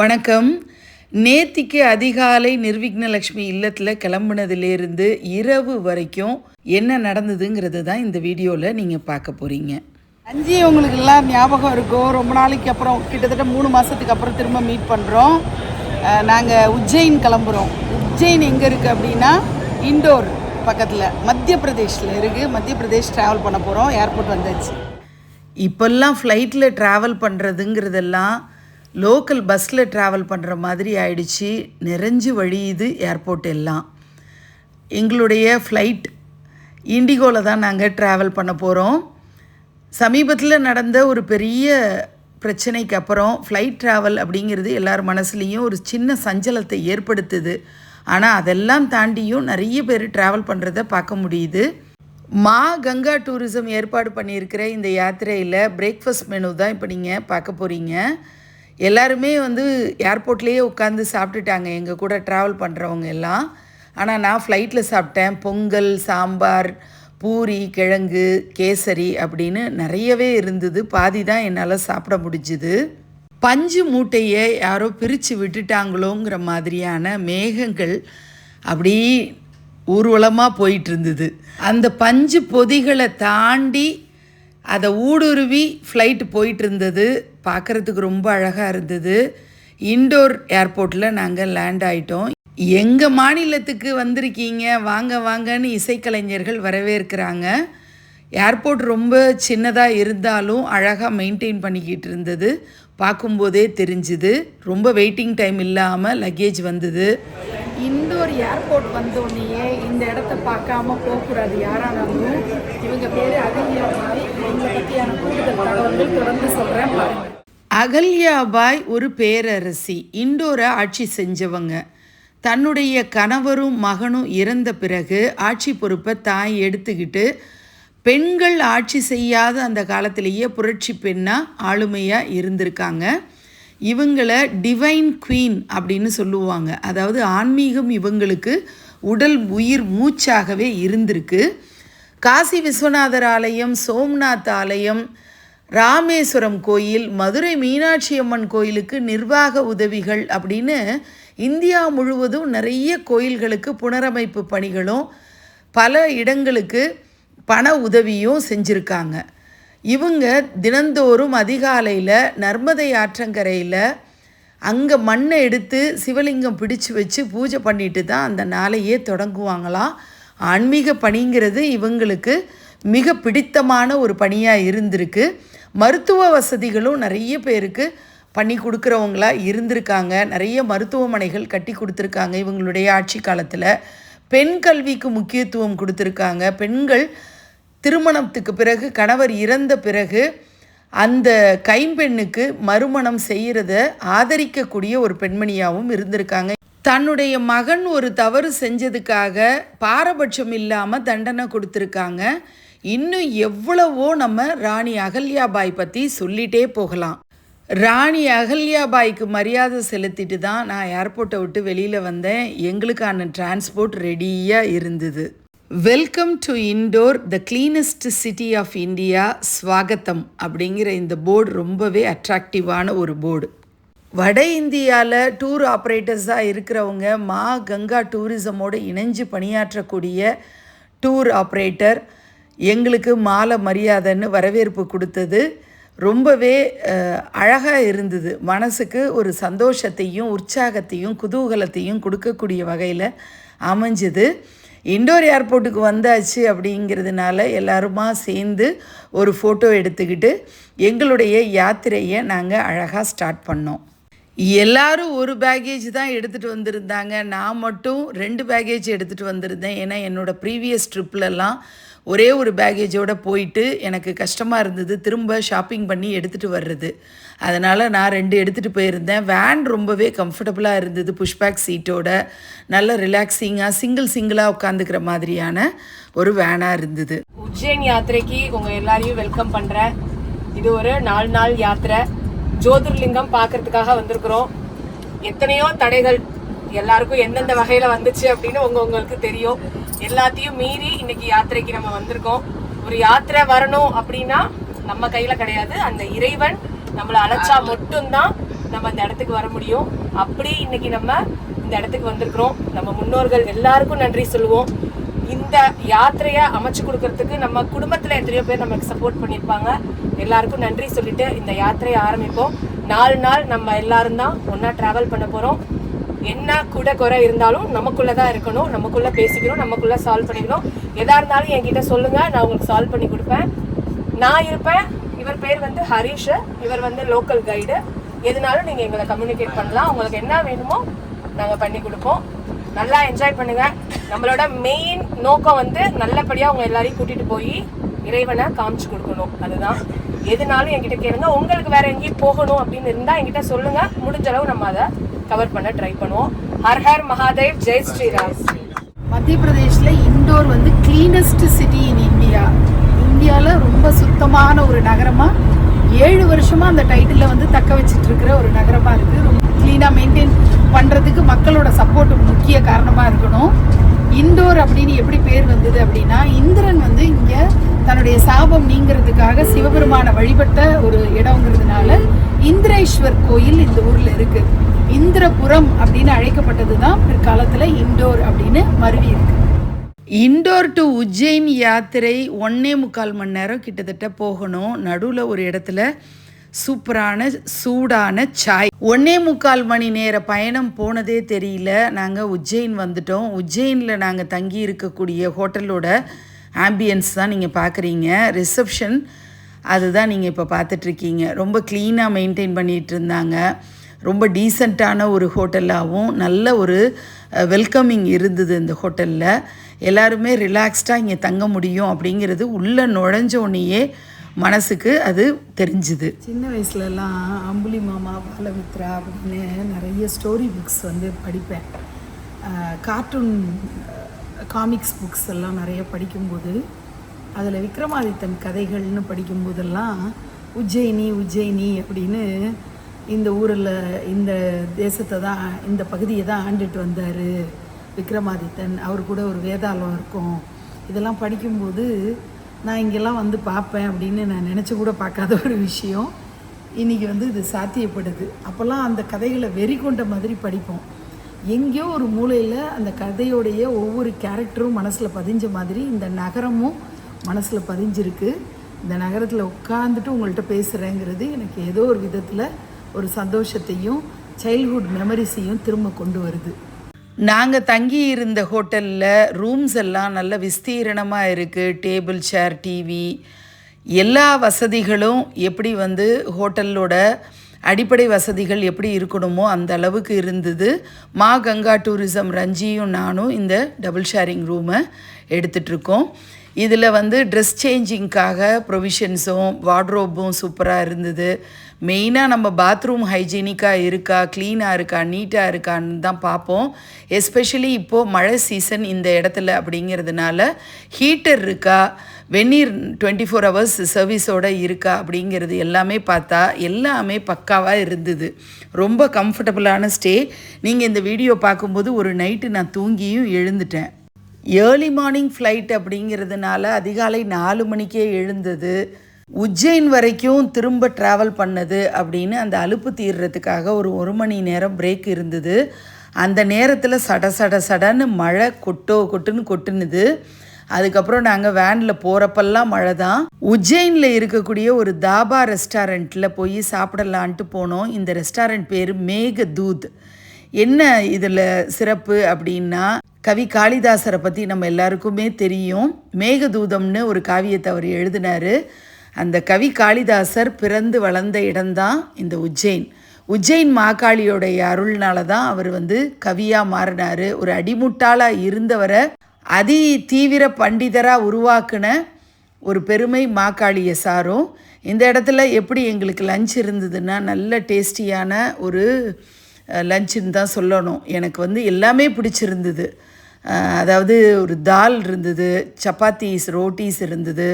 வணக்கம். நேத்திக்கு அதிகாலை நிர்விக்னலக்ஷ்மி இல்லத்தில் கிளம்புனதுலேருந்து இரவு வரைக்கும் என்ன நடந்ததுங்கிறது தான் இந்த வீடியோவில் நீங்கள் பார்க்க போகிறீங்க அஞ்சு உங்களுக்கு எல்லாம் ஞாபகம் இருக்கும் ரொம்ப நாளைக்கு அப்புறம் கிட்டத்தட்ட மூணு மாதத்துக்கு அப்புறம் திரும்ப மீட் பண்ணுறோம் நாங்கள் உஜ்ஜைன் கிளம்புறோம். உஜ்ஜைன் எங்கே இருக்குது அப்படின்னா இண்டோர் பக்கத்தில் மத்திய பிரதேஷில் இருக்குது மத்திய பிரதேஷ் ட்ராவல் பண்ண போகிறோம் ஏர்போர்ட் வந்தாச்சு. இப்போல்லாம் ஃப்ளைட்டில் ட்ராவல் பண்ணுறதுங்கிறதெல்லாம் லோக்கல் பஸ்ஸில் ட்ராவல் பண்ணுற மாதிரி ஆயிடுச்சு. நிறைஞ்சு வழியுது ஏர்போர்ட் எல்லாம். எங்களுடைய ஃப்ளைட் இண்டிகோவில் தான் நாங்கள் ட்ராவல் பண்ண போகிறோம் சமீபத்தில் நடந்த ஒரு பெரிய பிரச்சனைக்கு அப்புறம் ஃப்ளைட் ட்ராவல் அப்படிங்கிறது எல்லார் மனசுலேயும் ஒரு சின்ன சஞ்சலத்தை ஏற்படுத்துது. ஆனால் அதெல்லாம் தாண்டியும் நிறைய பேர் ட்ராவல் பண்ணுறத பார்க்க முடியுது. மா கங்கா டூரிசம் ஏற்பாடு பண்ணியிருக்கிற இந்த யாத்திரையில் பிரேக்ஃபாஸ்ட் மெனு தான் இப்போ நீங்கள் பார்க்க போகிறீங்க எல்லாருமே வந்து ஏர்போர்ட்லேயே உட்காந்து சாப்பிட்டுட்டாங்க. எங்கள் கூட ட்ராவல் பண்ணுறவங்க எல்லாம். ஆனால் நான் ஃப்ளைட்டில் சாப்பிட்டேன். பொங்கல் சாம்பார் பூரி கிழங்கு கேசரி அப்படின்னு நிறையவே இருந்தது. பாதி தான் என்னால் சாப்பிட முடிஞ்சுது. பஞ்சு மூட்டையை யாரோ பிரித்து விட்டுட்டாங்களோங்கிற மாதிரியான மேகங்கள் அப்படி ஊர்வலமாக போயிட்டு இருந்தது. அந்த பஞ்சு பொதிகளை தாண்டி அதை ஊடுருவி ஃப்ளைட் போயிட்டு இருந்தது பார்க்குறதுக்கு ரொம்ப அழகாக இருந்தது. இண்டோர் ஏர்போர்ட்டில் நாங்கள் லேண்ட் ஆயிட்டோம். எங்கள் மாநிலத்துக்கு வந்திருக்கீங்க? வாங்க வாங்கன்னு இசைக்கலைஞர்கள் வரவேற்கிறாங்க. ஏர்போர்ட் ரொம்ப சின்னதாக இருந்தாலும் அழகாக மெயின்டைன் பண்ணிக்கிட்டு இருந்தது. பார்க்கும்போதே தெரிஞ்சுது. ரொம்ப வெயிட்டிங் டைம் இல்லாமல் லக்கேஜ் வந்தது. இண்டோர் ஏர்போர்ட் வந்தோடனேயே இந்த இடத்த பார்க்காம போகக்கூடாது யாரானாலும். இவங்க பேர் அகல்யா மாதிரி பற்றியான கூடுதல் தகவல்கள் தொடர்ந்து சொல்கிறேன் பாருங்கள் அகல்யாபாய் ஒரு பேரரசி இண்டோரை ஆட்சி செஞ்சவங்க. தன்னுடைய கணவரும் மகனும் இறந்த பிறகு ஆட்சி பொறுப்பை தாய் எடுத்துக்கிட்டு பெண்கள் ஆட்சி செய்யாத அந்த காலத்திலேயே புரட்சி பெண்ணாக ஆளுமையாக இருந்திருக்காங்க. இவங்களை டிவைன் குவீன் அப்படின்னு சொல்லுவாங்க. அதாவது ஆன்மீகம் இவங்களுக்கு உடல் உயிர் மூச்சாகவே இருந்திருக்கு. காசி விஸ்வநாதர் ஆலயம் சோம்நாத் ஆலயம் ராமேஸ்வரம் கோயில் மதுரை மீனாட்சி அம்மன் கோயிலுக்கு நிர்வாக உதவிகள் அப்படின்னு இந்தியா முழுவதும் நிறைய கோயில்களுக்கு புனரமைப்பு பணிகளும் பல இடங்களுக்கு பண உதவியும் செஞ்சுருக்காங்க. இவங்க தினந்தோறும் அதிகாலையில் நர்மதை ஆற்றங்கரையில் அங்கே மண்ணை எடுத்து சிவலிங்கம் பிடிச்சு வச்சு பூஜை பண்ணிட்டு தான் அந்த நாளையே தொடங்குவாங்களாம். ஆன்மீக பணிங்கிறது இவங்களுக்கு மிக பிடித்தமான ஒரு பணியாக இருந்திருக்கு. மருத்துவ வசதிகளும் நிறைய பேருக்கு பண்ணி கொடுக்குறவங்களா இருந்திருக்காங்க. நிறைய மருத்துவமனைகள் கட்டி கொடுத்துருக்காங்க இவங்களுடைய ஆட்சி காலத்தில். பெண் கல்விக்கு முக்கியத்துவம் கொடுத்துருக்காங்க. பெண்கள் திருமணத்துக்கு பிறகு கணவர் இறந்த பிறகு அந்த கைம்பெண்ணுக்கு மறுமணம் செய்கிறத ஆதரிக்கக்கூடிய ஒரு பெண்மணியாகவும் இருந்திருக்காங்க. தன்னுடைய மகன் ஒரு தவறு செஞ்சதுக்காக பாரபட்சம் இல்லாமல் தண்டனை கொடுத்துருக்காங்க. இன்னும் எவ்வளவோ நம்ம ராணி அகல்யாபாய் பற்றி சொல்லிட்டே போகலாம். ராணி அகல்யாபாய்க்கு மரியாதை செலுத்திட்டு தான் நான் ஏர்போர்ட்டை விட்டு வெளியில் வந்தேன். எங்களுக்கான டிரான்ஸ்போர்ட் ரெடியாக இருந்தது. Welcome to Indore the cleanest city of India ஸ்வாகத்தம் அப்படிங்கிற இந்த போர்டு ரொம்பவே அட்ராக்டிவான ஒரு போர்டு வட இந்தியாவில் டூர் ஆப்ரேட்டர்ஸாக இருக்கிறவங்க மா கங்கா டூரிசமோடு இணைஞ்சு பணியாற்றக்கூடிய டூர் ஆப்ரேட்டர் எங்களுக்கு மாலை மரியாதைன்னு வரவேற்பு கொடுத்தது. ரொம்பவே அழகாக இருந்தது. மனசுக்கு ஒரு சந்தோஷத்தையும் உற்சாகத்தையும் குதூகலத்தையும் கொடுக்கக்கூடிய வகையில் அமைஞ்சுது. இண்டோர் ஏர்போர்ட்டுக்கு வந்தாச்சு அப்படிங்கிறதுனால எல்லாருமா சேர்ந்து ஒரு ஃபோட்டோ எடுத்துக்கிட்டு எங்களுடைய யாத்திரையை நாங்கள் அழகாக ஸ்டார்ட் பண்ணோம். எல்லாரும் ஒரு பேக்கேஜ் தான் எடுத்துகிட்டு வந்திருந்தாங்க. நான் மட்டும் ரெண்டு பேக்கேஜ் எடுத்துகிட்டு வந்திருந்தேன். ஏன்னா என்னோடய ப்ரீவியஸ் ட்ரிப்லலாம் ஒரே ஒரு பேக்கேஜோடு போயிட்டு எனக்கு கஷ்டமாக இருந்தது. திரும்ப ஷாப்பிங் பண்ணி எடுத்துகிட்டு வர்றது. அதனால் நான் ரெண்டு எடுத்துகிட்டு போயிருந்தேன். வேன் ரொம்பவே கம்ஃபர்டபுளாக இருந்தது. புஷ்பேக் சீட்டோட நல்ல ரிலாக்ஸிங்காக சிங்கிள் சிங்கிளாக உட்காந்துக்கிற மாதிரியான ஒரு வேனாக இருந்தது. உஜ்ஜைன் யாத்திரைக்கு உங்கள் எல்லாரையும் வெல்கம் பண்ணுறேன் இது ஒரு நாலு நாள் யாத்திரை. ஜோதிர்லிங்கம் பார்க்கறதுக்காக வந்திருக்கிறோம். எத்தனையோ தடைகள் எல்லாருக்கும் எந்தெந்த வகையில வந்துச்சு அப்படின்னு உங்க உங்களுக்கு தெரியும். எல்லாத்தையும் மீறி இன்னைக்கு யாத்திரைக்கு நம்ம வந்திருக்கோம். ஒரு யாத்திரை வரணும் அப்படின்னா நம்ம கையில கிடையாது. அந்த இறைவன் நம்மளை அழைச்சா மட்டும்தான் நம்ம அந்த இடத்துக்கு வர முடியும். அப்படி இன்னைக்கு நம்ம இந்த இடத்துக்கு வந்திருக்கிறோம். நம்ம முன்னோர்கள் எல்லாருக்கும் நன்றி சொல்லுவோம். இந்த யாத்திரையை அமைச்சு கொடுக்கறதுக்கு நம்ம குடும்பத்தில் எத்தனையோ பேர் நமக்கு சப்போர்ட் பண்ணியிருப்பாங்க. எல்லாருக்கும் நன்றி சொல்லிட்டு இந்த யாத்திரையை ஆரம்பிப்போம். நாலு நாள் நம்ம எல்லாரும் தான் ஒன்றா ட்ராவல் பண்ண போகிறோம் என்ன கூட குறை இருந்தாலும் நமக்குள்ள தான் இருக்கணும். நமக்குள்ள பேசிக்கணும் நமக்குள்ள சால்வ் பண்ணிக்கணும். எதா இருந்தாலும் என்கிட்ட சொல்லுங்க நான் உங்களுக்கு சால்வ் பண்ணி கொடுப்பேன். நான் இருப்பேன் இவர் பேர் வந்து ஹரீஷ் இவர் வந்து லோக்கல் கைடு எதுனாலும் நீங்க எங்களை கம்யூனிகேட் பண்ணலாம். உங்களுக்கு என்ன வேணுமோ நாங்கள் பண்ணி கொடுப்போம். நல்லா என்ஜாய் பண்ணுங்க. நம்மளோட மெயின் நோக்கம் வந்து நல்லபடியா உங்க எல்லாரையும் கூட்டிட்டு போய் இறைவனை காமிச்சு கொடுக்கணும். அதுதான். எதுனாலும் என்கிட்ட கேளுங்க. உங்களுக்கு வேற எங்கேயும் போகணும் அப்படின்னு இருந்தா என்கிட்ட சொல்லுங்க. முடிஞ்ச அளவு நம்ம அதை கவர் பண்ண ட்ரை பண்ணுவோம். Her her Mahadev. ஜெய் ஸ்ரீராம். மத்திய பிரதேஷில் இண்டோர் வந்து கிளீனஸ்ட் சிட்டி இன் இந்தியா இந்தியாவில் ரொம்ப சுத்தமான ஒரு நகரமாக ஏழு வருஷமாக அந்த டைட்டிலில் வந்து தக்க வச்சுட்டு இருக்கிற ஒரு நகரமாக இருக்குது ரொம்ப க்ளீனாக மெயின்டைன் பண்ணுறதுக்கு மக்களோட சப்போர்ட் முக்கிய காரணமாக இருக்கணும். இண்டோர் அப்படின்னு எப்படி பேர் வந்தது அப்படின்னா இந்திரன் வந்து இங்க தன்னுடைய சாபம் நீங்கிறதுக்காக சிவபெருமான வழிபட்ட ஒரு இடங்கிறதுனால இந்திரேஸ்வர் கோயில் இந்த ஊர்ல இருக்கு. இந்திரபுரம் அப்படின்னு அழைக்கப்பட்டது தான் பிற்காலத்துல இண்டோர் அப்படின்னு மருவி இருக்கு. இண்டோர் டு உஜ்ஜைன் யாத்திரை ஒன்னே முக்கால் மணி நேரம் கிட்டத்தட்ட போகணும். நடுவில் ஒரு இடத்துல சூப்பரான சூடான சாய். ஒன்னே முக்கால் மணி நேர பயணம் போனதே தெரியல. நாங்கள் உஜ்ஜைன் வந்துட்டோம். உஜ்ஜைனில் நாங்கள் தங்கி இருக்கக்கூடிய ஹோட்டலோட ஆம்பியன்ஸ் தான் நீங்கள் பார்க்குறீங்க ரிசப்ஷன் அதுதான் நீங்கள் இப்போ பார்த்துட்ருக்கீங்க ரொம்ப க்ளீனாக மெயின்டைன் பண்ணிகிட்டு இருந்தாங்க. ரொம்ப டீசெண்டான ஒரு ஹோட்டலாகவும் நல்ல ஒரு வெல்கமிங் இருந்தது இந்த ஹோட்டலில். எல்லாருமே ரிலாக்ஸ்டாக இங்கே தங்க முடியும் அப்படிங்கிறது உள்ளே நுழைஞ்ச உடனேயே மனசுக்கு அது தெரிஞ்சுது. சின்ன வயசுலலாம் அம்புலி மாமா பாலமித்ரா அப்படின்னு நிறைய ஸ்டோரி புக்ஸ் வந்து படிப்பேன். கார்ட்டூன் காமிக்ஸ் புக்ஸ் எல்லாம் நிறைய படிக்கும்போது அதில் விக்ரமாதித்தன் கதைகள்னு படிக்கும்போதெல்லாம் உஜ்ஜயினி உஜ்ஜயினி அப்படின்னு இந்த ஊரில் இந்த தேசத்தை தான் இந்த பகுதியை தான் ஆண்டுட்டு வந்தார் விக்ரமாதித்தன். அவர் கூட ஒரு வேதாளம் இருக்கும். இதெல்லாம் படிக்கும்போது நான் இங்கெல்லாம் வந்து பார்ப்பேன் அப்படின்னு நான் நினச்சி கூட பார்க்காத ஒரு விஷயம். இன்றைக்கி வந்து இது சாத்தியப்படுது. அப்போல்லாம் அந்த கதைகளை வெறி கொண்ட மாதிரி படிப்போம். எங்கேயோ ஒரு மூலையில் அந்த கதையோடைய ஒவ்வொரு கேரக்டரும் மனசில் பதிஞ்ச மாதிரி இந்த நகரமும் மனசில் பதிஞ்சிருக்கு. இந்த நகரத்தில் உட்காந்துட்டு உங்கள்கிட்ட பேசுகிறேங்கிறது எனக்கு ஏதோ ஒரு விதத்தில் ஒரு சந்தோஷத்தையும் சைல்ட்ஹுட் மெமரிஸையும் திரும்ப கொண்டு வருது. நாங்கள் தங்கி இருந்த ஹோட்டலில் ரூம்ஸ் எல்லாம் நல்ல விஸ்தீரணமாக இருக்குது டேபிள் சேர் டிவி எல்லா வசதிகளும் எப்படி வந்து ஹோட்டலோட அடிப்படை வசதிகள் எப்படி இருக்கணுமோ அந்த அளவுக்கு இருந்தது. மா கங்கா டூரிசம் ரஞ்சியும் நானும் இந்த டபுள் ஷேரிங் ரூமை எடுத்துகிட்ருக்கோம் இதில் வந்து ட்ரெஸ் சேஞ்சிங்க்காக ப்ரொவிஷன்ஸும் வார்ட்ரோப்பும் சூப்பராக இருந்தது. மெயினாக நம்ம பாத்ரூம் ஹைஜீனிக்காக இருக்கா க்ளீனாக இருக்கா நீட்டாக இருக்கான்னு தான் பார்ப்போம். எஸ்பெஷலி இப்போது மழை சீசன் இந்த இடத்துல அப்படிங்கிறதுனால ஹீட்டர் இருக்கா வெந்நீர் டுவெண்ட்டி ஃபோர் ஹவர்ஸ் சர்வீஸோடு இருக்கா அப்படிங்கிறது எல்லாமே பார்த்தா எல்லாமே பக்காவாக இருந்தது. ரொம்ப கம்ஃபர்டபுளான ஸ்டே நீங்கள் இந்த வீடியோ பார்க்கும்போது ஒரு நைட்டு நான் தூங்கியும் எழுந்துட்டேன். ஏர்லி மார்னிங் ஃப்ளைட் அப்படிங்கிறதுனால அதிகாலை நாலு மணிக்கே எழுந்தது. உஜ்ஜைன் வரைக்கும் திரும்ப ட்ராவல் பண்ணது அப்படின்னு அந்த அலுப்பு தீர்றதுக்காக ஒரு ஒரு மணி நேரம் பிரேக் இருந்தது. அந்த நேரத்தில் சட சட சடன்னு மழை கொட்டோ கொட்டுன்னு கொட்டுனுது. அதுக்கப்புறம் நாங்கள் வேனில் போகிறப்பெல்லாம் மழை தான். உஜ்ஜைனில் இருக்கக்கூடிய ஒரு தாபா ரெஸ்டாரண்ட்டில் போய் சாப்பிடலான்ட்டு போனோம். இந்த ரெஸ்டாரண்ட் பேர் மேக தூத் என்ன இதில் சிறப்பு அப்படின்னா கவி காளிதாசரை பற்றி நம்ம எல்லாருக்குமே தெரியும். மேகதூதம்னு ஒரு காவியத்தை அவர் எழுதினார். அந்த கவி காளிதாசர் பிறந்து வளர்ந்த இடம்தான் இந்த உஜ்ஜைன். உஜ்ஜைன் மாகாளியோடைய அருள்னால தான் அவர் வந்து கவியாக மாறினார். ஒரு அடிமுட்டாளாக இருந்தவரை அதி தீவிர பண்டிதராக உருவாக்குன ஒரு பெருமை மாகாளியை சாரும். இந்த இடத்துல எப்படி எங்களுக்கு லஞ்ச் இருந்ததுன்னா நல்ல டேஸ்டியான ஒரு லஞ்சுன்னு தான் சொல்லணும். எனக்கு வந்து எல்லாமே பிடிச்சிருந்தது. அதாவது ஒரு தால் இருந்தது சப்பாத்திஸ் ரோட்டீஸ் இருந்தது.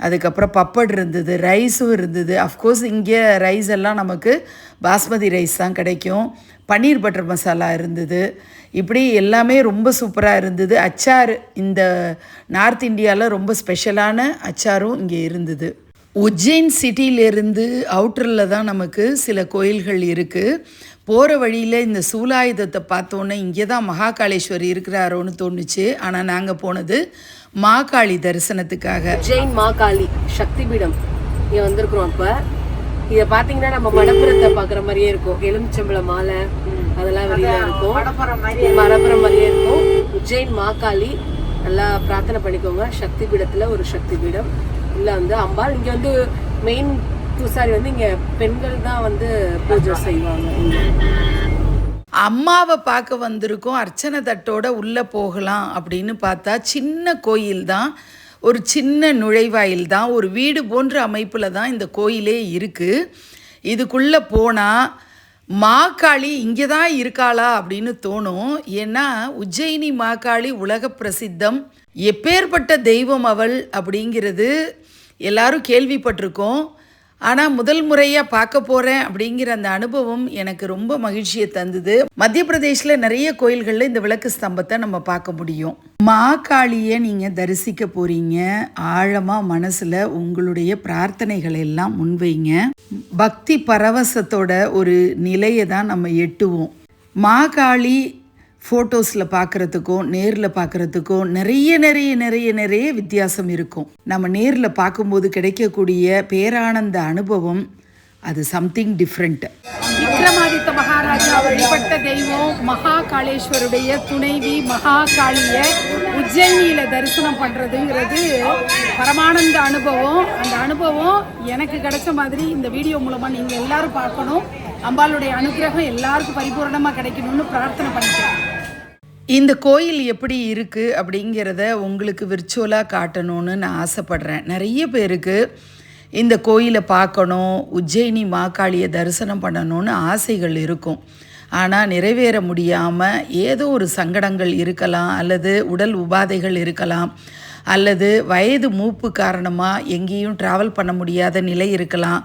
அதுக்கப்புறம் பப்பட் இருந்தது ரைஸும் இருந்தது. அஃப்கோர்ஸ் இங்கே ரைஸ் எல்லாம் நமக்கு பாஸ்மதி ரைஸ் தான் கிடைக்கும். பன்னீர் பட்டர் மசாலா இருந்தது. இப்படி எல்லாமே ரொம்ப சூப்பராக இருந்தது. அச்சார் இந்த நார்த் இந்தியாவில் ரொம்ப ஸ்பெஷலான அச்சாரும் இங்கே இருந்தது. உஜ்ஜைன் சிட்டியிலேருந்து அவுட்டரில் தான் நமக்கு சில கோயில்கள் இருக்குது போகிற வழியில் இந்த சூலாயுதத்தை பார்த்தோன்னே இங்கே தான் மகாகாளேஸ்வரி இருக்கிறாரோன்னு தோணுச்சு. ஆனால் நாங்கள் போனது மாகாளி தரிசனத்துக்காக. ஜெயின் மாகாளி சக்தி பீடம் இங்க வந்திருக்கிறோம் அப்ப. இத பாத்தீங்கன்னா நம்ம மடப்புறத்தை பாக்குற மாதிரியே இருக்கும். எலுமிச்சம்பழ மாலை அதெல்லாம் வெளியில இருக்கும். மடப்புறம் மாதிரியே இருக்கும். உஜ்ஜைன் மாகாளி நல்லா பிரார்த்தனை பண்ணிக்கோங்க. சக்தி பீடத்துல ஒரு சக்தி பீடம் உள்ள வந்து அம்பாள் இங்க வந்து மெயின் பூசாரி வந்து இங்க பெண்கள் தான் வந்து பூஜை செய்வாங்க. அம்மாவை பார்க்க வந்திருக்கோம் அர்ச்சனை தட்டோட உள்ளே போகலாம் அப்படின்னு பார்த்தா சின்ன கோயில் தான் ஒரு சின்ன நுழைவாயில் தான் ஒரு வீடு போன்ற அமைப்பில் தான் இந்த கோயிலே இருக்குது இதுக்குள்ளே போனால் மாக்காளி இங்கே தான் இருக்காளா அப்படின்னு தோணும். ஏன்னா உஜ்ஜயினி மாக்காளி உலக பிரசித்தம். எப்பேற்பட்ட தெய்வம் அவள் அப்படிங்கிறது எல்லாரும் கேள்விப்பட்டிருக்கோம். ஆனால் முதல் முறையாக பார்க்க போகிறேன் அப்படிங்கிற அந்த அனுபவம் எனக்கு ரொம்ப மகிழ்ச்சியை தந்தது. மத்திய பிரதேசில் நிறைய கோயில்களில் இந்த விளக்கு ஸ்தம்பத்தை நம்ம பார்க்க முடியும். மாகாளியை நீங்கள் தரிசிக்க போகிறீங்க ஆழமாக மனசில் உங்களுடைய பிரார்த்தனைகளை எல்லாம் முன்வைங்க. பக்தி பரவசத்தோட ஒரு நிலையை தான் நம்ம எட்டுவோம். மாகாளி ஃபோட்டோஸில் பார்க்குறதுக்கும் நேரில் பார்க்குறதுக்கும் நிறைய நிறைய நிறைய நிறைய வித்தியாசம் இருக்கும். நம்ம நேரில் பார்க்கும்போது கிடைக்கக்கூடிய பேரானந்த அனுபவம் அது சம்திங் டிஃப்ரெண்ட் விக்ரமாதித்த மகாராஜா வழிபட்ட தெய்வம் மகா காளேஸ்வருடைய துணைவி மகா காளிய உஜ்ஜயினியில தரிசனம் பண்றதுங்கிறது பரமானந்த அனுபவம். அந்த அனுபவம் எனக்கு கிடைச்ச மாதிரி இந்த வீடியோ மூலமா நீங்க எல்லாரும் பார்க்கணும். அம்பாளுடைய அனுகிரகம் எல்லாருக்கும் பரிபூர்ணமா கிடைக்கணும்னு பிரார்த்தனை பண்ணிக்கிறேன் இந்த கோயில் எப்படி இருக்குது அப்படிங்கிறத உங்களுக்கு விர்ச்சுவலாக காட்டணும்னு நான் ஆசைப்படுறேன். நிறைய பேருக்கு இந்த கோயிலை பார்க்கணும் உஜ்ஜயினி மாகாளியை தரிசனம் பண்ணணும்னு ஆசைகள் இருக்கும். ஆனால் நிறைவேற முடியாமல் ஏதோ ஒரு சங்கடங்கள் இருக்கலாம் அல்லது உடல் உபாதைகள் இருக்கலாம் அல்லது வயது மூப்பு காரணமாக எங்கேயும் ட்ராவல் பண்ண முடியாத நிலை இருக்கலாம்.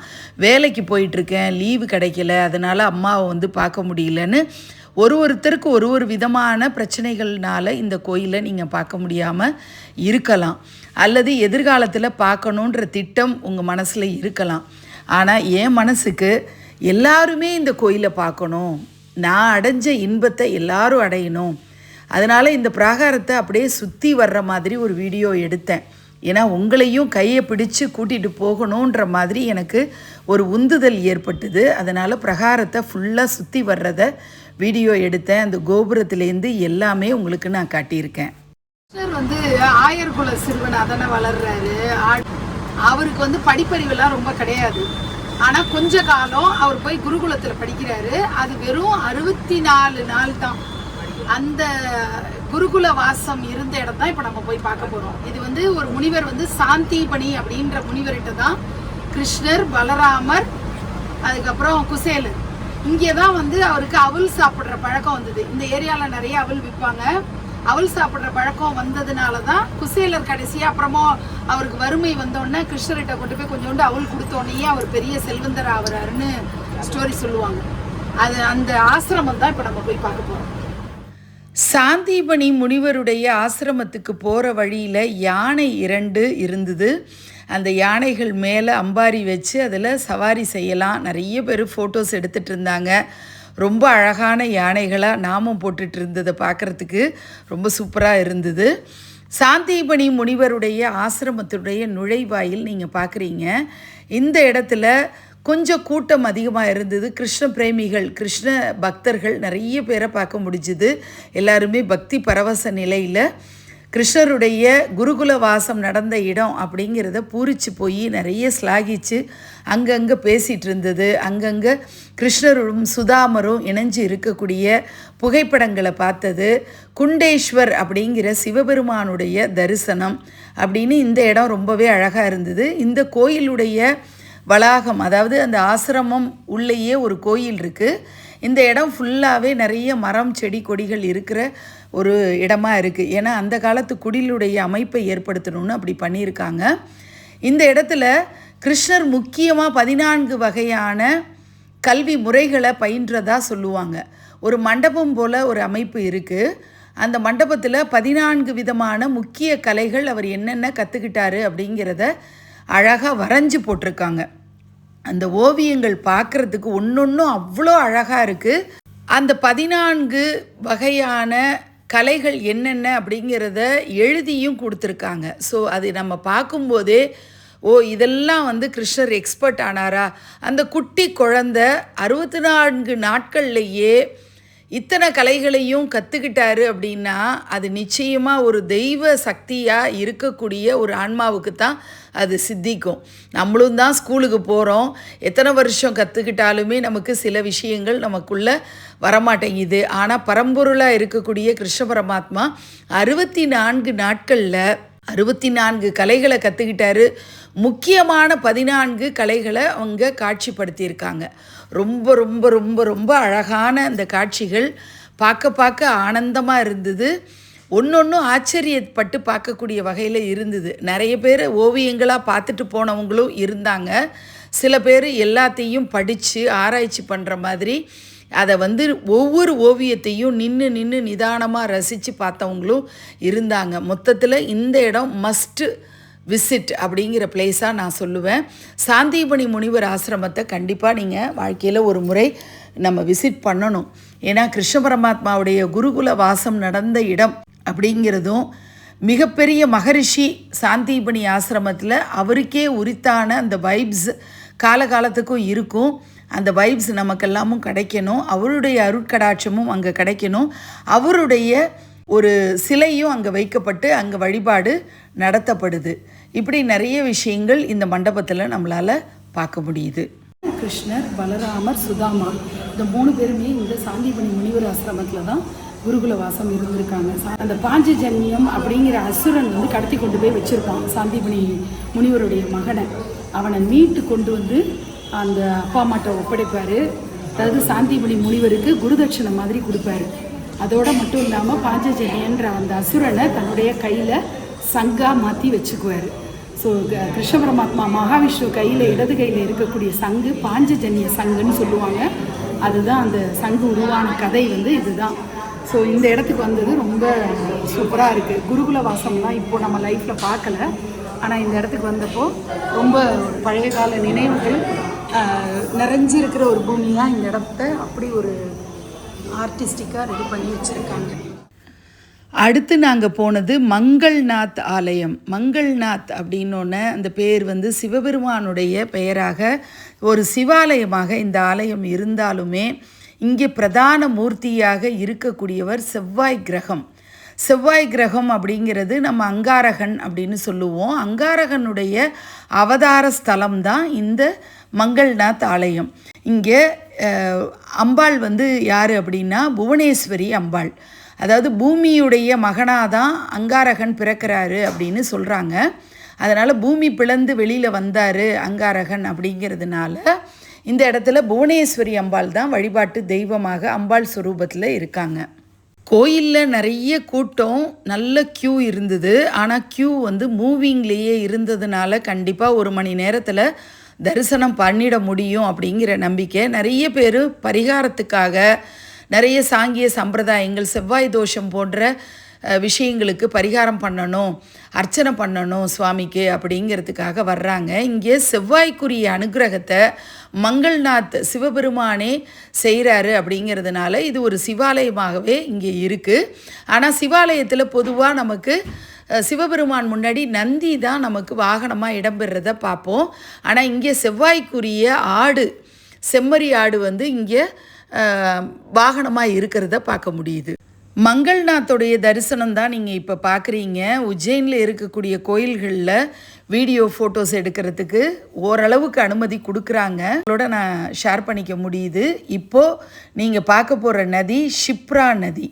வேலைக்கு போயிட்டுருக்கேன் லீவு கிடைக்கல அதனால் அம்மாவை வந்து பார்க்க முடியலன்னு ஒரு ஒருத்தருக்கு ஒரு ஒரு விதமான பிரச்சனைகள்னால இந்த கோயிலை நீங்கள் பார்க்க முடியாமல் இருக்கலாம். அல்லது எதிர்காலத்தில் பார்க்கணுன்ற திட்டம் உங்கள் மனசில் இருக்கலாம். ஆனால் என் மனசுக்கு எல்லாருமே இந்த கோயிலை பார்க்கணும். நான் அடைஞ்ச இன்பத்தை எல்லாரும் அடையணும். அதனால் இந்த பிராகாரத்தை அப்படியே சுற்றி வர்ற மாதிரி ஒரு வீடியோ எடுத்தேன். ஏன்னா உங்களையும் கையை பிடிச்சு கூட்டிகிட்டு போகணுன்ற மாதிரி எனக்கு ஒரு உந்துதல் ஏற்பட்டது. அதனால் பிரகாரத்தை ஃபுல்லாக சுற்றி வர்றதை வீடியோ எடுத்தேன். அந்த கோபுரத்துலேருந்து எல்லாமே உங்களுக்கு நான் காட்டியிருக்கேன். கிருஷ்ணர் வந்து ஆயர்குல சிறுவன் தானே வளர்றாரு. அவருக்கு வந்து படிப்பறிவெல்லாம் ரொம்ப கிடையாது. ஆனால் கொஞ்ச காலம் அவர் போய் குருகுலத்தில் படிக்கிறாரு. அது வெறும் அறுபத்தி நாலு நாள் தான். அந்த குருகுல வாசம் இருந்த இடம் தான் இப்போ நம்ம போய் பார்க்க போகிறோம் இது வந்து ஒரு முனிவர் வந்து சாந்திபணி அப்படின்ற முனிவர்கிட்ட தான் கிருஷ்ணர் பலராமர் அதுக்கப்புறம் குசேலு இங்கே தான் வந்து அவருக்கு அவல் சாப்பிட்ற பழக்கம் வந்தது. இந்த ஏரியாவில் நிறைய அவல் விற்பாங்க. அவல் சாப்பிட்ற பழக்கம் வந்ததுனால தான் குசேலர் கடைசியாக அப்புறமா அவருக்கு வறுமை வந்தோடனே கிருஷ்ணர்கிட்ட கொண்டு போய் கொஞ்சோண்டு அவல் கொடுத்தோடனேயே அவர் பெரிய செல்வந்தர் ஆகுறாருன்னு ஸ்டோரி சொல்லுவாங்க. அது அந்த ஆசிரமம் தான் இப்போ நம்ம போய் பார்க்க போகிறோம் சாந்திபணி முனிவருடைய ஆசிரமத்துக்கு போகிற வழியில் யானை இரண்டு இருந்தது. அந்த யானைகள் மேலே அம்பாரி வச்சு அதில் சவாரி செய்யலாம். நிறைய பேர் ஃபோட்டோஸ் எடுத்துகிட்டு இருந்தாங்க. ரொம்ப அழகான யானைகளாக நாமம் போட்டுட்டு இருந்ததை பார்க்குறதுக்கு ரொம்ப சூப்பராக இருந்தது. சாந்திபணி முனிவருடைய ஆசிரமத்துடைய நுழைவாயில் நீங்கள் பார்க்குறீங்க இந்த இடத்துல கொஞ்சம் கூட்டம் அதிகமாக இருந்தது. கிருஷ்ண பிரேமிகள் கிருஷ்ண பக்தர்கள் நிறைய பேரை பார்க்க முடிஞ்சுது. எல்லாருமே பக்தி பரவச நிலையில் கிருஷ்ணருடைய குருகுல வாசம் நடந்த இடம் அப்படிங்கிறத பூரிச்சு போய் நிறைய ஸ்லாகிச்சு அங்கங்கே பேசிகிட்டு இருந்தது. அங்கங்கே கிருஷ்ணரும் சுதாமரும் இணைஞ்சு இருக்கக்கூடிய புகைப்படங்களை பார்த்தது. குண்டேஸ்வர் அப்படிங்கிற சிவபெருமானுடைய தரிசனம் அப்படின்னு இந்த இடம் ரொம்பவே அழகாக இருந்தது. இந்த கோயிலுடைய வளாகம் அதாவது அந்த ஆசிரமம் உள்ளேயே ஒரு கோயில் இருக்குது இந்த இடம் ஃபுல்லாகவே நிறைய மரம் செடி கொடிகள் இருக்கிற ஒரு இடமா இருக்குது ஏன்னா அந்த காலத்து குடிலுடைய அமைப்பை ஏற்படுத்தணும்னு அப்படி பண்ணியிருக்காங்க. இந்த இடத்துல கிருஷ்ணர் முக்கியமாக பதினான்கு வகையான கல்வி முறைகளை பயின்றதா சொல்லுவாங்க. ஒரு மண்டபம் போல் ஒரு அமைப்பு இருக்குது அந்த மண்டபத்தில் பதினான்கு விதமான முக்கிய கலைகள் அவர் என்னென்ன கற்றுக்கிட்டாரு அப்படிங்கிறத அழகாக வரைஞ்சி போட்டிருக்காங்க. அந்த ஓவியங்கள் பார்க்குறதுக்கு ஒன்றொன்றும் அவ்வளோ அழகாக இருக்குது அந்த பதினான்கு வகையான கலைகள் என்னென்ன அப்படிங்கிறத எழுதியும் கொடுத்துருக்காங்க. ஸோ அது நம்ம பார்க்கும்போதே ஓ இதெல்லாம் வந்து கிருஷ்ணர் எக்ஸ்பர்ட் ஆனாரா? அந்த குட்டி குழந்த அறுபத்தி நான்கு நாட்கள்லேயே இத்தனை கலைகளையும் கற்றுக்கிட்டாரு அப்படின்னா அது நிச்சயமாக ஒரு தெய்வ சக்தியாக இருக்கக்கூடிய ஒரு ஆன்மாவுக்கு தான் அது சித்திக்கும். நம்மளும் தான் ஸ்கூலுக்கு போகிறோம் எத்தனை வருஷம் கற்றுக்கிட்டாலுமே நமக்கு சில விஷயங்கள் நமக்குள்ளே வரமாட்டேங்குது. ஆனால் பரம்பொருளாக இருக்கக்கூடிய கிருஷ்ண பரமாத்மா அறுபத்தி நான்கு நாட்களில் அறுபத்தி நான்கு கலைகளை கற்றுக்கிட்டாரு முக்கியமான பதினான்கு கலைகளை அவங்க காட்சிப்படுத்தியிருக்காங்க. ரொம்ப ரொம்ப ரொம்ப ரொம்ப அழகான அந்த காட்சிகள் பார்க்க பார்க்க ஆனந்தமாக இருந்தது. ஒன்றொன்றும் ஆச்சரியப்பட்டு பார்க்கக்கூடிய வகையில் இருந்தது. நிறைய பேர் ஓவியங்களாக பார்த்துட்டு போனவங்களும் இருந்தாங்க. சில பேர் எல்லாத்தையும் படித்து ஆராய்ச்சி பண்ணுற மாதிரி அதை வந்து ஒவ்வொரு ஓவியத்தையும் நின்று நின்று நிதானமாக ரசித்து பார்த்தவங்களும் இருந்தாங்க. மொத்தத்தில் இந்த இடம் மஸ்ட்டு விசிட் அப்படிங்கிற பிளேஸாக நான் சொல்லுவேன். சாந்திபணி முனிவர் ஆசிரமத்தை கண்டிப்பாக நீங்கள் வாழ்க்கையில் ஒரு முறை நம்ம விசிட் பண்ணணும். ஏன்னா கிருஷ்ண பரமாத்மாவுடைய குருகுல வாசம் நடந்த இடம் அப்படிங்கிறதும் மிகப்பெரிய மகரிஷி சாந்திபணி ஆசிரமத்தில் அவருக்கே உரித்தான அந்த வைப்ஸ் காலகாலத்துக்கும் இருக்கும். அந்த வைப்ஸ் நமக்கெல்லாமும் கிடைக்கணும். அவருடைய அருட்கடாட்சமும் அங்கே கிடைக்கணும். அவருடைய ஒரு சிலையும் அங்கே வைக்கப்பட்டு அங்கே வழிபாடு நடத்தப்படுது. இப்படி நிறைய விஷயங்கள் இந்த மண்டபத்தில் நம்மளால் பார்க்க முடியுது. கிருஷ்ணர் பலராமர் சுதாமா இந்த மூணு பேருமே இந்த சாந்திபணி முனிவர் ஆசிரமத்தில் தான் குருகுல வாசம் இருந்திருக்காங்க. சா- அந்த பாஞ்சஜன்யம் அப்படிங்கிற அசுரன் வந்து கடத்தி கொண்டு போய் வச்சுருப்பான் சாந்திபணி முனிவருடைய மகனை. அவனை மீட்டு கொண்டு வந்து அந்த அப்பா அம்மாட்ட ஒப்படைப்பார். அதாவது சாந்திபணி முனிவருக்கு குருதட்சணை மாதிரி கொடுப்பாரு. அதோட மட்டும் இல்லாமல் பாஞ்சஜன்யன்ற அந்த அசுரனை தன்னுடைய கையில் சங்கா மாற்றி வச்சுக்குவார். ஸோ கிருஷ்ண பரமாத்மா மகாவிஷ்ணு கையில் இடது கையில் இருக்கக்கூடிய சங்கு பாஞ்சஜன்ய சங்குன்னு சொல்லுவாங்க. அதுதான் அந்த சங்கு உருவான கதை வந்து இதுதான். ஸோ இந்த இடத்துக்கு வந்தது ரொம்ப சூப்பராக இருக்குது குருகுல வாசம்லாம் இப்போது நம்ம லைஃப்பில் பார்க்கல. ஆனால் இந்த இடத்துக்கு வந்தப்போ ரொம்ப பழைய கால நினைவுகள் நிறைஞ்சிருக்கிற ஒரு பூமியாக இந்த இடத்த அப்படி ஒரு ஆர்டிஸ்டிக்காக ரெடி பண்ணி வச்சுருக்காங்க. அடுத்து நாங்கள் போனது மங்கள்நாத் ஆலயம். மங்கள்நாத் அப்படின்னோடனே அந்த பேர் வந்து சிவபெருமானுடைய பெயராக ஒரு சிவாலயமாக இந்த ஆலயம் இருந்தாலுமே இங்கே பிரதான மூர்த்தியாக இருக்கக்கூடியவர் செவ்வாய் கிரகம். செவ்வாய் கிரகம் அப்படிங்கிறது நம்ம அங்காரகன் அப்படின்னு சொல்லுவோம். அங்காரகனுடைய அவதார ஸ்தலம் தான் இந்த மங்கள்நாத் ஆலயம். இங்கே அம்பாள் வந்து யார் அப்படின்னா புவனேஸ்வரி அம்பாள். அதாவது பூமியுடைய மகனாக தான் அங்காரகன் பிறக்கிறாரு அப்படின்னு சொல்கிறாங்க அதனால் பூமி பிளந்து வெளியில் வந்தார் அங்காரகன் அப்படிங்கிறதுனால இந்த இடத்துல புவனேஸ்வரி அம்பாள் தான் வழிபாட்டு தெய்வமாக அம்பாள் ஸ்வரூபத்தில் இருக்காங்க. கோயிலில் நிறைய கூட்டம் நல்ல க்யூ இருந்தது. ஆனால் க்யூ வந்து மூவிங்லேயே இருந்ததுனால கண்டிப்பாக ஒரு மணி நேரத்தில் தரிசனம் பண்ணிட முடியும் அப்படிங்கிற நம்பிக்கை. நிறைய பேர் பரிகாரத்துக்காக நிறைய சாங்கிய சம்பிரதாயங்கள் செவ்வாய் தோஷம் போன்ற விஷயங்களுக்கு பரிகாரம் பண்ணணும் அர்ச்சனை பண்ணணும் சுவாமிக்கு அப்படிங்கிறதுக்காக வர்றாங்க. இங்கே செவ்வாய்க்குரிய அனுகிரகத்தை மங்கள்நாத் சிவபெருமானே செய்கிறாரு அப்படிங்கிறதுனால இது ஒரு சிவாலயமாகவே இங்கே இருக்குது ஆனால் சிவாலயத்தில் பொதுவாக நமக்கு சிவபெருமான் முன்னாடி நந்தி தான் நமக்கு வாகனமாக இடம்பெறத பார்ப்போம் ஆனால் இங்கே செவ்வாய்க்குரிய ஆடு செம்மறி ஆடு வந்து இங்கே வாகனமாக இருக்கிறத பார்க்க முடியுது. மங்கள்நாத்துடைய தரிசனம் தான் நீங்கள் இப்போ பார்க்குறீங்க உஜ்ஜைனில் இருக்கக்கூடிய கோயில்களில் வீடியோ ஃபோட்டோஸ் எடுக்கிறதுக்கு ஓரளவுக்கு அனுமதி கொடுக்குறாங்க. உங்களோட நான் ஷேர் பண்ணிக்க முடியுது. இப்போது நீங்கள் பார்க்க போகிற நதி ஷிப்ரா நதி.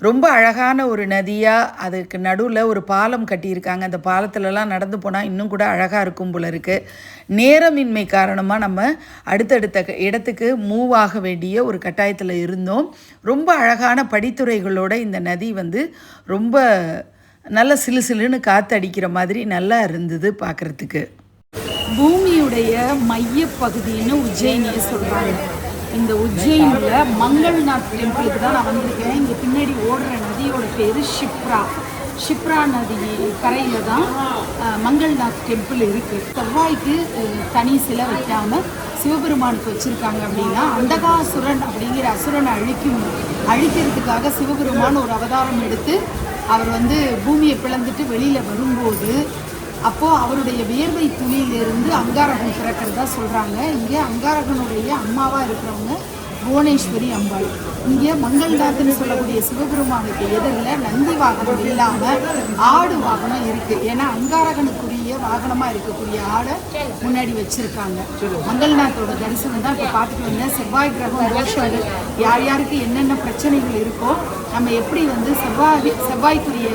ரொம்ப அழகான ஒரு நதியாக அதுக்கு நடுவில் ஒரு பாலம் கட்டியிருக்காங்க. அந்த பாலத்துலலாம் நடந்து போனால் இன்னும் கூட அழகாக இருக்கும் போல இருக்குது நேரமின்மை காரணமாக நம்ம அடுத்தடுத்த இடத்துக்கு மூவ் ஆக வேண்டிய ஒரு கட்டாயத்தில் இருந்தோம். ரொம்ப அழகான படித்துறைகளோட இந்த நதி வந்து ரொம்ப நல்ல சிலு சிலுன்னு காற்றடிக்கிற மாதிரி நல்லா இருந்தது பார்க்குறதுக்கு பூமியுடைய மையப்பகுதின்னு உஜ்ஜயினியை சொல்கிறாங்க இந்த உஜ்ஜயினில் மங்கள்நாத் டெம்பிளுக்கு தான் நான் வந்திருக்கேன். இங்கே பின்னாடி ஓடுற நதியோட பேர் ஷிப்ரா. ஷிப்ரா நதி கரையில் தான் மங்கள்நாத் டெம்பிள் இருக்குது செவ்வாய்க்கு தனி சிலை வைக்காமல் சிவபெருமானுக்கு வச்சுருக்காங்க அப்படின்னா அந்தகாசுரன் அப்படிங்கிற அசுரனை அழிக்கும் அழிக்கிறதுக்காக சிவபெருமான் ஒரு அவதாரம் எடுத்து அவர் வந்து பூமியை பிளந்துட்டு வெளியில் வரும்போது அப்போது அவருடைய வியர்வை துளியிலிருந்து அங்காரகன் பிறக்கிறதா சொல்கிறாங்க இங்கே அங்காரகனுடைய அம்மாவாக இருக்கிறவங்க புவனேஸ்வரி அம்பாள். இங்கே மங்கள்நாத்னு சொல்லக்கூடிய சிவபெருமானுக்கு எதிரில் நந்தி வாகனம் இல்லாமல் ஆடு வாகனம் இருக்குது ஏன்னா அங்காரகனுக்குரிய வாகனமாக இருக்கக்கூடிய ஆடை முன்னாடி வச்சுருக்காங்க. மங்கள்நாத்தோட தரிசனம் தான் இப்போ பார்த்துட்டு வந்தேன். செவ்வாய் கிரகம் தோஷங்கள் யார் யாருக்கு என்னென்ன பிரச்சனைகள் இருக்கோ நம்ம எப்படி வந்து செவ்வாய் செவ்வாய்க்குரிய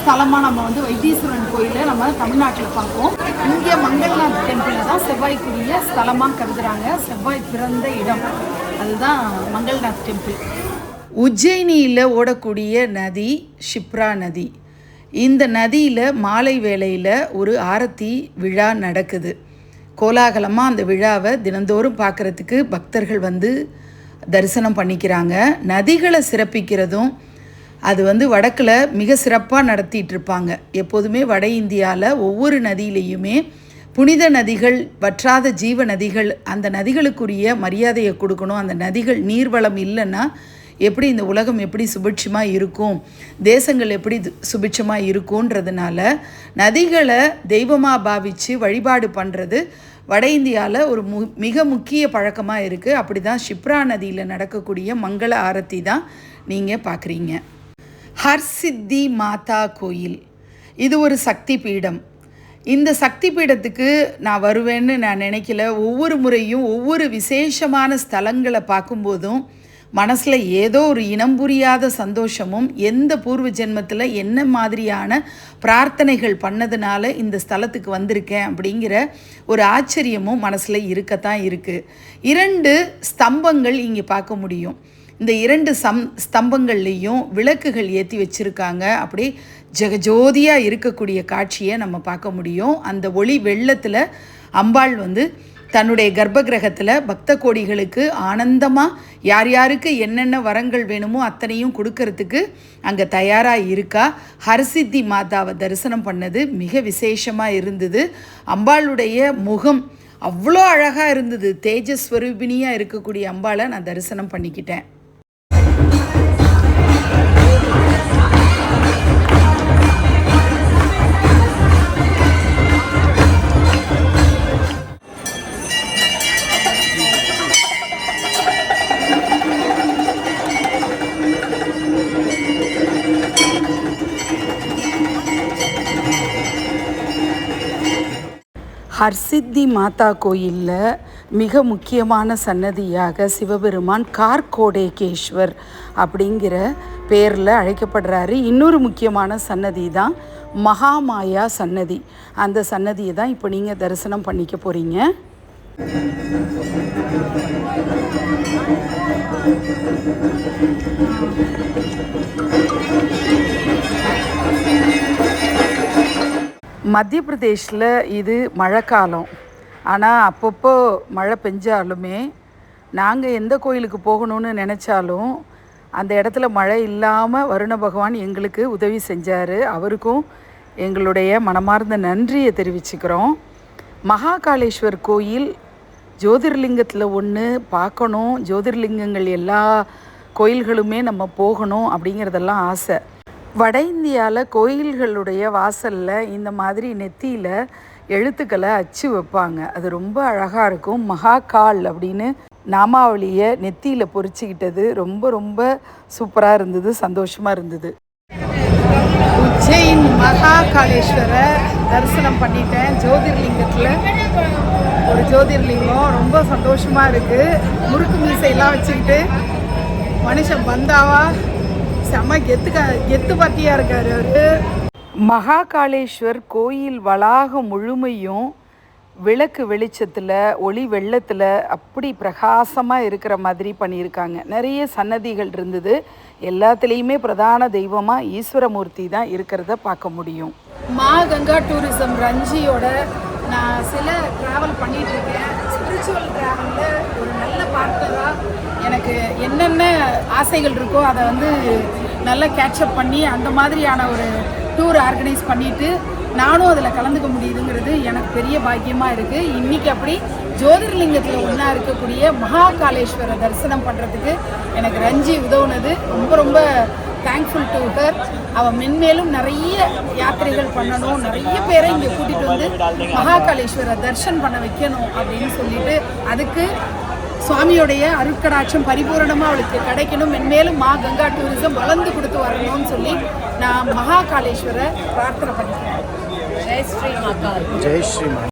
ஸ்தலமாக நம்ம வந்து வைத்தீஸ்வரன் கோயிலை நம்ம தமிழ்நாட்டில் பார்ப்போம். இங்கே மங்கள்நாத் டெம்பிளை தான் செவ்வாய்க்குரிய ஸ்தலமாக கருதுகிறாங்க செவ்வாய் பிறந்த இடம். அதுதான் மங்கள்நாத் டெம்பிள். உஜ்ஜயினியில் ஓடக்கூடிய நதி ஷிப்ரா நதி. இந்த நதியில் மாலை வேளையில் ஒரு ஆரத்தி விழா நடக்குது. கோலாகலமாக அந்த விழாவை தினந்தோறும் பார்க்குறதுக்கு பக்தர்கள் வந்து தரிசனம் பண்ணிக்கிறாங்க. நதிகளை சிறப்பிக்கிறதும் அது வந்து வடக்கில் மிக சிறப்பாக நடத்திட்டு இருப்பாங்க எப்போதுமே வட இந்தியாவில் ஒவ்வொரு நதியிலையுமே புனித நதிகள் வற்றாத ஜீவ நதிகள் அந்த நதிகளுக்குரிய மரியாதையை கொடுக்கணும். அந்த நதிகள் நீர்வளம் இல்லைன்னா எப்படி இந்த உலகம் எப்படி சுபிட்சமாக இருக்கும்? தேசங்கள் எப்படி சுபிட்சமாக இருக்கும்ன்றதுனால நதிகளை தெய்வமாக பாவித்து வழிபாடு பண்ணுறது வட இந்தியாவில் ஒரு மு மிக முக்கிய பழக்கமாக இருக்குது அப்படி தான் ஷிப்ரா நதியில் நடக்கக்கூடிய மங்கள ஆரத்தி தான் நீங்கள் பார்க்குறீங்க ஹர்சித்தி மாதா கோயில். இது ஒரு சக்தி பீடம் இந்த சக்தி பீடத்துக்கு நான் வருவேன்னு நான் நினைக்கல. ஒவ்வொரு முறையும் ஒவ்வொரு விசேஷமான ஸ்தலங்களை பார்க்கும்போதும் மனசில் ஏதோ ஒரு இனம் புரியாத சந்தோஷமும் எந்த பூர்வ ஜென்மத்தில் என்ன மாதிரியான பிரார்த்தனைகள் பண்ணதுனால இந்த ஸ்தலத்துக்கு வந்திருக்கேன் அப்படிங்கிற ஒரு ஆச்சரியமும் மனசில் இருக்கத்தான் இருக்குது இரண்டு ஸ்தம்பங்கள் இங்கே பார்க்க முடியும். இந்த இரண்டு சம் ஸ்தம்பங்கள்லேயும் விளக்குகள் ஏற்றி வச்சுருக்காங்க. அப்படி ஜெகஜோதியாக இருக்கக்கூடிய காட்சியை நம்ம பார்க்க முடியும். அந்த ஒளி வெள்ளத்தில் அம்பாள் வந்து தன்னுடைய கர்ப்பகிரகத்தில் பக்த கோடிகளுக்கு ஆனந்தமாக யார் யாருக்கு என்னென்ன வரங்கள் வேணுமோ அத்தனையும் கொடுக்கறதுக்கு அங்கே தயாராக இருக்கா. ஹரசித்தி மாதாவை தரிசனம் பண்ணது மிக விசேஷமாக இருந்தது. அம்பாளுடைய முகம் அவ்வளோ அழகாக இருந்தது. தேஜஸ்வரூபிணியாக இருக்கக்கூடிய அம்பாளை நான் தரிசனம் பண்ணிக்கிட்டேன். ஹர்சித்தி மாதா கோயிலில் மிக முக்கியமான சன்னதியாக சிவபெருமான் கார்கோடேகேஸ்வர் அப்படிங்கிற பேரில் அழைக்கப்படுறாரு. இன்னொரு முக்கியமான சன்னதி தான் மகாமாயா சன்னதி. அந்த சன்னதியை தான் இப்போ நீங்கள் தரிசனம் பண்ணிக்க போகிறீங்க மத்திய பிரதேஷில் இது மழைக்காலம். ஆனால் அப்பப்போ மழை பெஞ்சாலுமே நாங்கள் எந்த கோயிலுக்கு போகணும்னு நினச்சாலும் அந்த இடத்துல மழை இல்லாமல் வருண பகவான் எங்களுக்கு உதவி செஞ்சார். அவருக்கும் எங்களுடைய மனமார்ந்த நன்றியை தெரிவிச்சுக்கிறோம். மகாகாளேஸ்வர் கோயில் ஜோதிர்லிங்கத்தில் ஒன்று பார்க்கணும். ஜோதிர்லிங்கங்கள் எல்லா கோயில்களுமே நம்ம போகணும் அப்படிங்கிறதெல்லாம் ஆசை. வட இந்தியாவில் கோயில்களுடைய வாசலில் இந்த மாதிரி நெத்தியில் எழுத்துக்களை அச்சு வைப்பாங்க. அது ரொம்ப அழகாக இருக்கும். மகாகால் அப்படின்னு நாமாவளியை நெத்தியில் பொறிச்சிக்கிட்டது ரொம்ப ரொம்ப சூப்பராக இருந்தது சந்தோஷமாக இருந்தது. உஜ்ஜைன் மகாகாளேஸ்வரை தரிசனம் பண்ணிட்டேன். ஜோதிர்லிங்கத்தில் ஒரு ஜோதிர்லிங்கம் ரொம்ப சந்தோஷமாக இருக்குது முறுக்கு மீசையெல்லாம் வச்சுக்கிட்டு மனுஷன் வந்தாவா செம்ம கெத்து கெத்து பார்ட்டியாக இருக்கார் அவர். மகாகாளேஸ்வர் கோயில் வளாகம் முழுமையும் விளக்கு வெளிச்சத்தில் ஒளி வெள்ளத்தில் அப்படி பிரகாசமாக இருக்கிற மாதிரி பண்ணியிருக்காங்க. நிறைய சன்னதிகள் இருந்தது. எல்லாத்துலேயுமே பிரதான தெய்வமாக ஈஸ்வரமூர்த்தி தான் இருக்கிறத பார்க்க முடியும். மா கங்கா டூரிசம் ரஞ்சியோட நான் சில ட்ராவல் பண்ணிட்டு ஸ்பிரிச்சுவல் ட்ராவலில் ஒரு நல்ல பார்ட்னராக எனக்கு என்னென்ன ஆசைகள் இருக்கோ அதை வந்து நல்லா கேட்சப் பண்ணி அந்த மாதிரியான ஒரு டூர் ஆர்கனைஸ் பண்ணிட்டு நானும் அதில் கலந்துக்க முடியுதுங்கிறது எனக்கு பெரிய பாக்கியமாக இருக்குது இன்றைக்கி அப்படி ஜோதிர்லிங்கத்தில் ஒன்றா இருக்கக்கூடிய மகாகாலேஸ்வர தரிசனம் பண்ணுறதுக்கு எனக்கு ரஞ்சி உதவுனது. ரொம்ப ரொம்ப தேங்க்ஃபுல் டு ஹர் அவள் மென்மேலும் நிறைய யாத்திரைகள் பண்ணணும். நிறைய பேரை இங்கே கூட்டிகிட்டு வந்து மகாகாலேஸ்வர தர்ஷன் பண்ண வைக்கணும் அப்படின்னு சொல்லிட்டு அதுக்கு சுவாமியோடைய அருட்கடாட்சம் பரிபூரணமாக அவளுக்கு கிடைக்கணும். மென்மேலும் மா கங்கா டூரிசம் வளர்ந்து கொடுத்து வரணும்னு சொல்லி நான் மகாகாலேஸ்வர பிரார்த்தனை பண்ணிக்கிறேன். ஜெய் ஸ்ரீ ஜெய் ஸ்ரீமான்